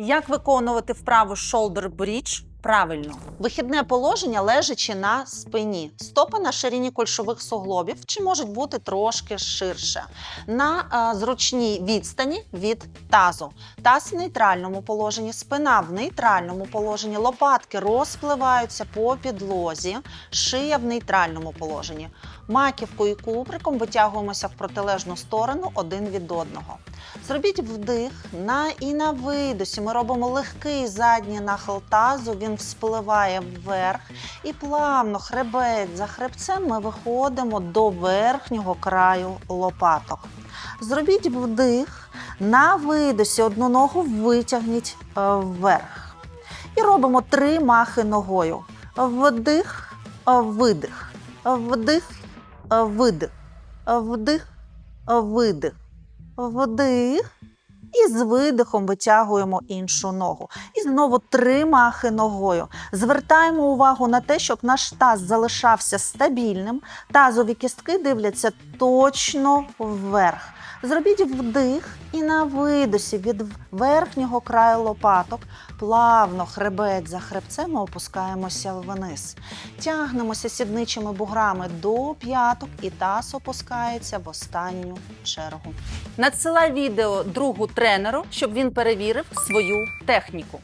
Як виконувати вправу shoulder bridge правильно? Вихідне положення лежачи на спині. Стопи на ширині кульшових суглобів чи можуть бути трошки ширше. На е, зручній відстані від тазу. Таз в нейтральному положенні, спина в нейтральному положенні, лопатки розпливаються по підлозі, шия в нейтральному положенні. Маківкою і куприком витягуємося в протилежну сторону один від одного. Зробіть вдих на і на видосі. Ми робимо легкий задній нахил тазу, він вспливає вверх і плавно, хребець за хребцем, ми виходимо до верхнього краю лопаток. Зробіть вдих на видосі, одну ногу витягніть е, вверх. І робимо три махи ногою. Вдих, е, видих, вдих, е, видих, вдих, видих, вдих. І з видихом витягуємо іншу ногу. І знову три махи ногою. Звертаємо увагу на те, щоб наш таз залишався стабільним. Тазові кістки дивляться точно вверх. Зробіть вдих і на видосі від верхнього краю лопаток плавно хребець за хребцем опускаємося вниз. Тягнемося сідничими буграми до п'яток, і таз опускається в останню чергу. Надсилай відео другу тренеру, щоб він перевірив свою техніку.